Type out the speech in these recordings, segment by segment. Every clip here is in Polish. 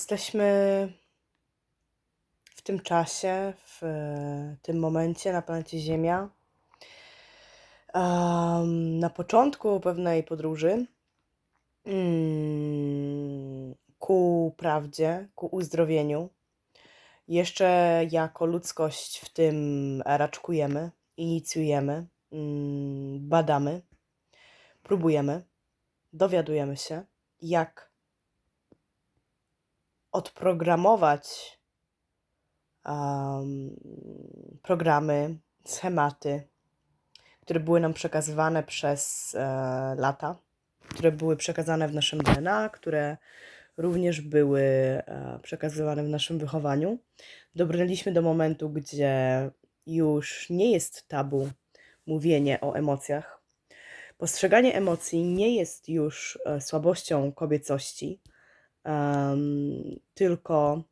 Jesteśmy w tym czasie, w tym momencie na planecie Ziemia, em, na początku pewnej podróży mm, ku prawdzie, ku uzdrowieniu. Jeszcze jako ludzkość w tym raczkujemy, inicjujemy, mm, badamy, próbujemy, dowiadujemy się, jak odprogramować em, programy, schematy, które były nam przekazywane przez e, lata, które były przekazane w naszym DNA, które również były e, przekazywane w naszym wychowaniu. Dobrnęliśmy do momentu, gdzie już nie jest tabu mówienie o emocjach. Postrzeganie emocji nie jest już e, słabością kobiecości, em, tylko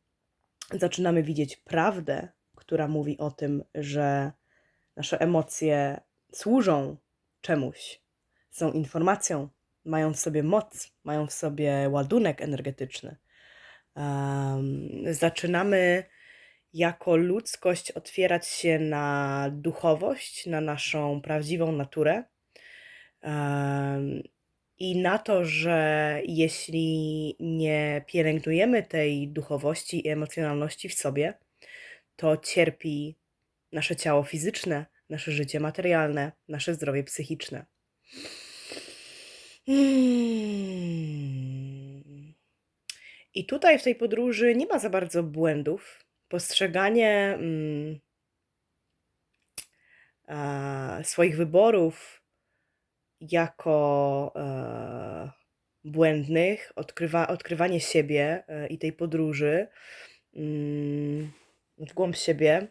zaczynamy widzieć prawdę, która mówi o tym, że nasze emocje służą czemuś, są informacją, mają w sobie moc, mają w sobie ładunek energetyczny. Em, zaczynamy jako ludzkość otwierać się na duchowość, na naszą prawdziwą naturę. Em, I na to, że jeśli nie pielęgnujemy tej duchowości i emocjonalności w sobie, to cierpi nasze ciało fizyczne, nasze życie materialne, nasze zdrowie psychiczne. Hmm. I tutaj w tej podróży nie ma za bardzo błędów. Postrzeganie mm, e, swoich wyborów jako e, błędnych, odkrywa, odkrywanie siebie e, i tej podróży mm, w głąb siebie.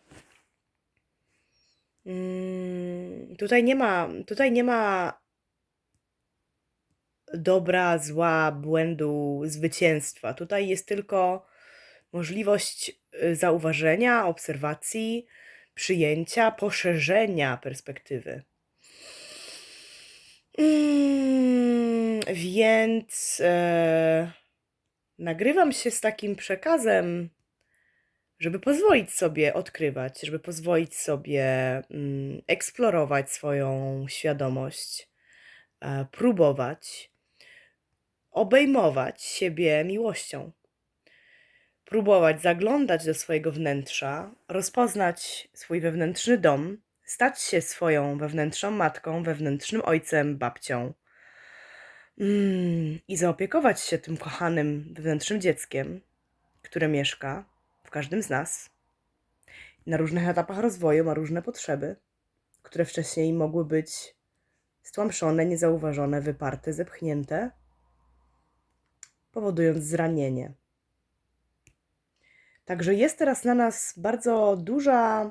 Mm, tutaj nie ma, tutaj nie ma dobra, zła, błędu, zwycięstwa. Tutaj jest tylko możliwość y, zauważenia, obserwacji, przyjęcia, poszerzenia perspektywy. Mm, więc e, nagrywam się z takim przekazem, żeby pozwolić sobie odkrywać, żeby pozwolić sobie mm, eksplorować swoją świadomość, e, próbować, obejmować siebie miłością, próbować zaglądać do swojego wnętrza, rozpoznać swój wewnętrzny dom, stać się swoją wewnętrzną matką, wewnętrznym ojcem, babcią. Mm, I zaopiekować się tym kochanym wewnętrznym dzieckiem, które mieszka w każdym z nas. Na różnych etapach rozwoju ma różne potrzeby, które wcześniej mogły być stłamszone, niezauważone, wyparte, zepchnięte, powodując zranienie. Także jest teraz na nas bardzo duża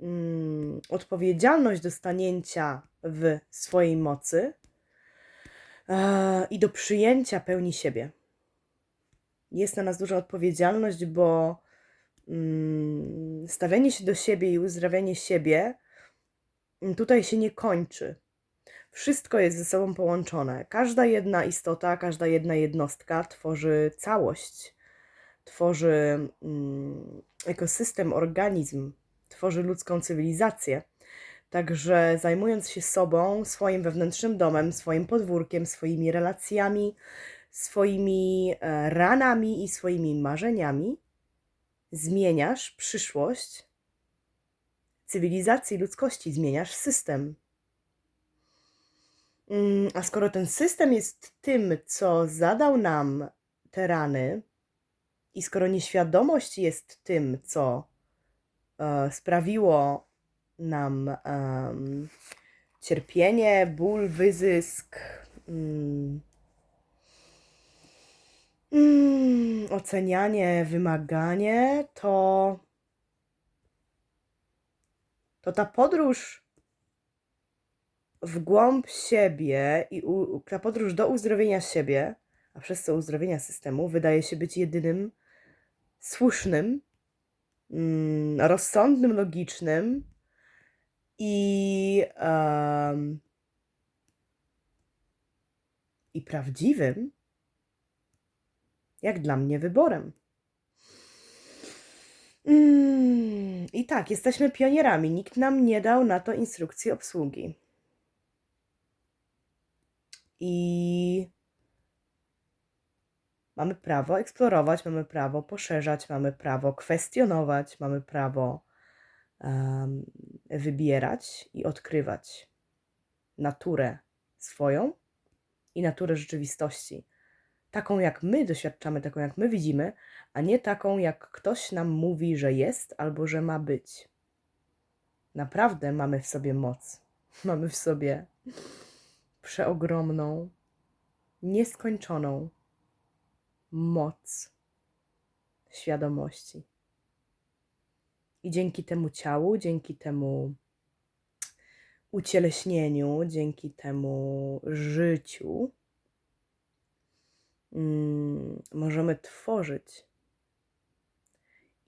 mm, odpowiedzialność do stanięcia w swojej mocy i do przyjęcia pełni siebie. Jest na nas duża odpowiedzialność, bo mm, stawianie się do siebie i uzdrawianie siebie mm, tutaj się nie kończy. Wszystko jest ze sobą połączone. Każda jedna istota, każda jedna jednostka tworzy całość, tworzy mm, ekosystem, organizm, tworzy ludzką cywilizację. Także zajmując się sobą, swoim wewnętrznym domem, swoim podwórkiem, swoimi relacjami, swoimi e, ranami i swoimi marzeniami, zmieniasz przyszłość cywilizacji ludzkości, zmieniasz system. Mm, A skoro ten system jest tym, co zadał nam te rany, i skoro nieświadomość jest tym, co e, sprawiło nam em, cierpienie, ból, wyzysk, mm, mm, ocenianie, wymaganie, to, to ta podróż w głąb siebie i u, ta podróż do uzdrowienia siebie, a przez to uzdrowienia systemu, wydaje się być jedynym słusznym, mm, rozsądnym, logicznym i, em, i prawdziwym, jak dla mnie, wyborem. Mm, I tak, jesteśmy pionierami. Nikt nam nie dał na to instrukcji obsługi. I mamy prawo eksplorować, mamy prawo poszerzać, mamy prawo kwestionować, mamy prawo em, wybierać i odkrywać naturę swoją i naturę rzeczywistości. Taką, jak my doświadczamy, taką, jak my widzimy, a nie taką, jak ktoś nam mówi, że jest albo że ma być. Naprawdę mamy w sobie moc. Mamy w sobie przeogromną, nieskończoną moc świadomości. I dzięki temu ciału, dzięki temu ucieleśnieniu, dzięki temu życiu, mm, możemy tworzyć.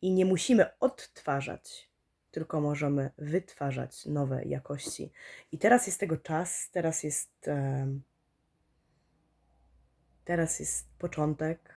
I nie musimy odtwarzać, tylko możemy wytwarzać nowe jakości. I teraz jest tego czas, teraz jest, teraz jest początek